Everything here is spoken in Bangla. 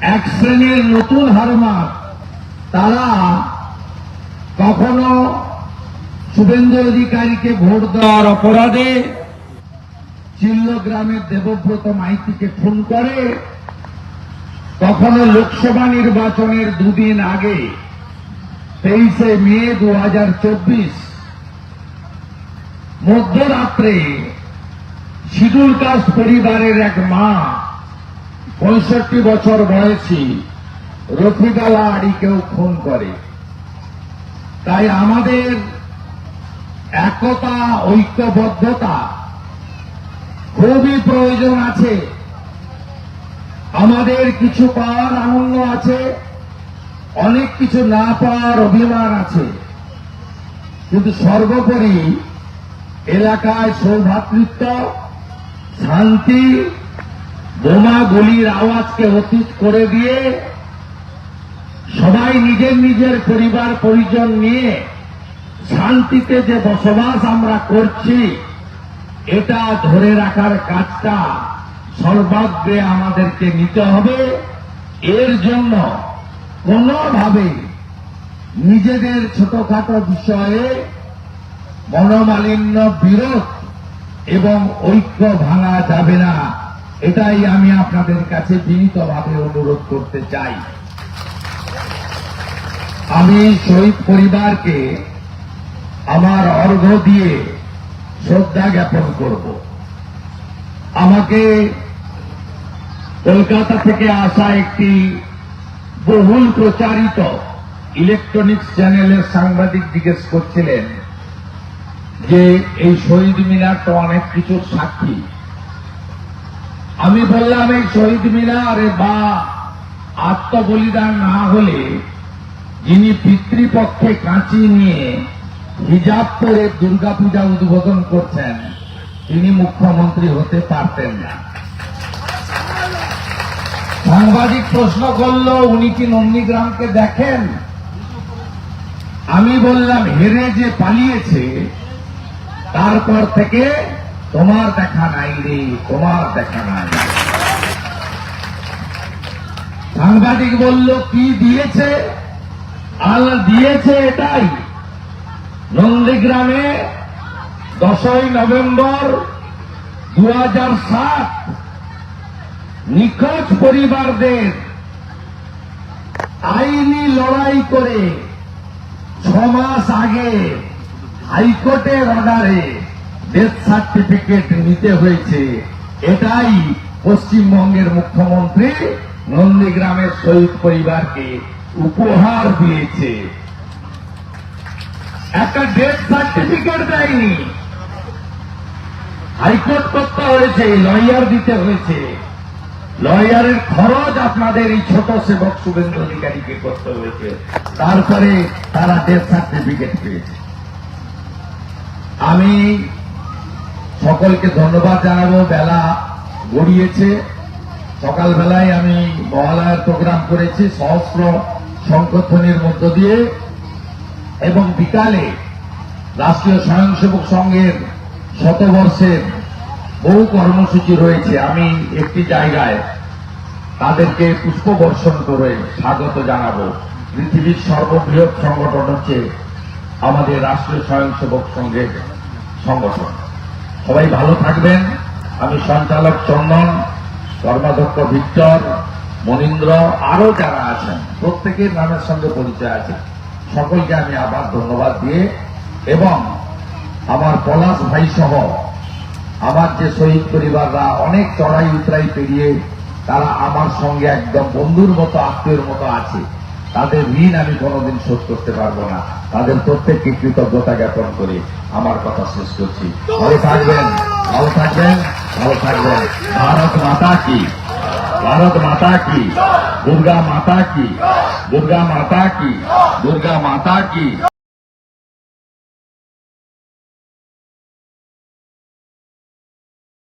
এক শ্রেণির নতুন হারমাত তারা কখনো শুভেন্দু অধিকারীকে ভোট দেওয়ার অপরাধে চিল্ল গ্রামের দেবব্রত মাইতিকে খুন করে, কখনো লোকসভা নির্বাচনের দুদিন আগে তেইশে মে দু হাজার চব্বিশ মধ্যরাত্রে শিডুল কাস্ট পরিবারের এক মা পঁয়ষট্টি বছর বয়সী রফিকালা আড়িকেও খুন করে। তাই আমাদের একতা, ঐক্যবদ্ধতা খুবই প্রয়োজন আছে। আমাদের কিছু পাওয়ার আনন্দ আছে, অনেক কিছু না পাওয়ার অভিমান আছে। কিন্তু সর্বোপরি এলাকায় সৌভাতৃত্ব, শান্তি বোমা গুলির আওয়াজকে অতীত করে দিয়ে সবাই নিজের নিজের পরিবার, পরিজন নিয়ে শান্তিতে যে বসবাস আমরা করছি, এটা ধরে রাখার কাজটা সর্বাগ্রে আমাদেরকে নিতে হবে। এর জন্য কোনোভাবে নিজেদের ছোটখাটো বিষয়ে মনোমালিন্য বিরোধ এবং ঐক্য ভাঙা যাবে না। এটাই আমি আপনাদের কাছে বিনীতভাবে অনুরোধ করতে চাই। আমি শহীদ পরিবারকে আমার অর্ঘ্য দিয়ে শ্রদ্ধা জ্ঞাপন করব। আমাকে কলকাতা থেকে আসা একটি বহুল প্রচারিত ইলেকট্রনিক্স চ্যানেলের সাংবাদিক জিজ্ঞেস করছিলেন যে এই শহীদ মিনার তো অনেক কিছুর সাক্ষী। আমি বললাম, এই শহীদ মিনারে বা আত্মবলিদান না হলে যিনি পিতৃপক্ষে কাঁচি নিয়ে হিজাব পরে দুর্গাপূজা উদ্বোধন করছেন, তিনি মুখ্যমন্ত্রী হতে পারতেন না। সাংবাদিক প্রশ্ন করল, উনি কি নন্দীগ্রামকে দেখেন? আমি বললাম, হেরে যে পালিয়েছে, তারপর থেকে তোমার দেখা নাই রে, তোমার দেখা নাই। সাংবাদিক বলল, কি দিয়েছে? আল্লাহ দিয়েছে এটাই। নন্দীগ্রামে দশই নভেম্বর দু সাত নিখোঁজ পরিবারদের আইনি লড়াই করে ছ মাস আগে হাইকোর্টের অর্ডারে ডেথ সার্টিফিকেট নিতে হয়েছে। এটাই পশ্চিমবঙ্গের মুখ্যমন্ত্রী নন্দীগ্রামের শহীদ পরিবারকে উপহার দিয়েছে। একটা ডেথ সার্টিফিকেট দেয়নি। হাইকোর্ট করতে হয়েছে লয়ার দিতে হয়েছে। লয়ারের খরচ আপনাদের এই ছোট সেবক শুভেন্দু অধিকারীকে করতে হয়েছে। তারপরে তারা ডেথ সার্টিফিকেট পেয়েছে। আমি সকলকে ধন্যবাদ জানাব। বেলা গড়িয়েছে। সকালবেলায় আমি মহালয়ার প্রোগ্রাম করেছি সহস্র সংকথনের মধ্য দিয়ে। এবং বিকালে রাষ্ট্রীয় স্বয়ংসেবক সংঘের শতবর্ষের বহু কর্মসূচি রয়েছে। আমি একটি জায়গায় তাদেরকে পুষ্পবর্ষণ করে স্বাগত জানাব। পৃথিবীর সর্ববৃহৎ সংগঠন হচ্ছে আমাদের রাষ্ট্রীয় স্বয়ংসেবক সংঘের সংগঠন। সবাই ভালো থাকবেন। আমি সঞ্চালক চন্দন, কর্মাধ্যক্ষ ভিক্টর, মনীন্দ্র, আরও যারা আছেন, প্রত্যেকের নামের সঙ্গে পরিচয় আছে, সকলকে আমি আবার ধন্যবাদ দিয়ে এবং আমার পলাশ ভাই সহ আমার যে শহীদ পরিবাররা অনেক চড়াই উতরাই পেরিয়ে তারা আমার সঙ্গে একদম বন্ধুর মতো, আত্মীয়ের মতো আছে, তাদের ঋণ আমি কোনোদিন শোধ করতে পারব না। তাদের প্রত্যেককে কৃতজ্ঞতা জ্ঞাপন করে। আমার কথা শেষ করছি। ভালো থাকবেন ভালো থাকবেন ভালো থাকবেন। ভারত মাতা কি? ভারত মাতা কি? দুর্গা মাতা কি? দুর্গা মাতা কি? দুর্গা মাতা কি?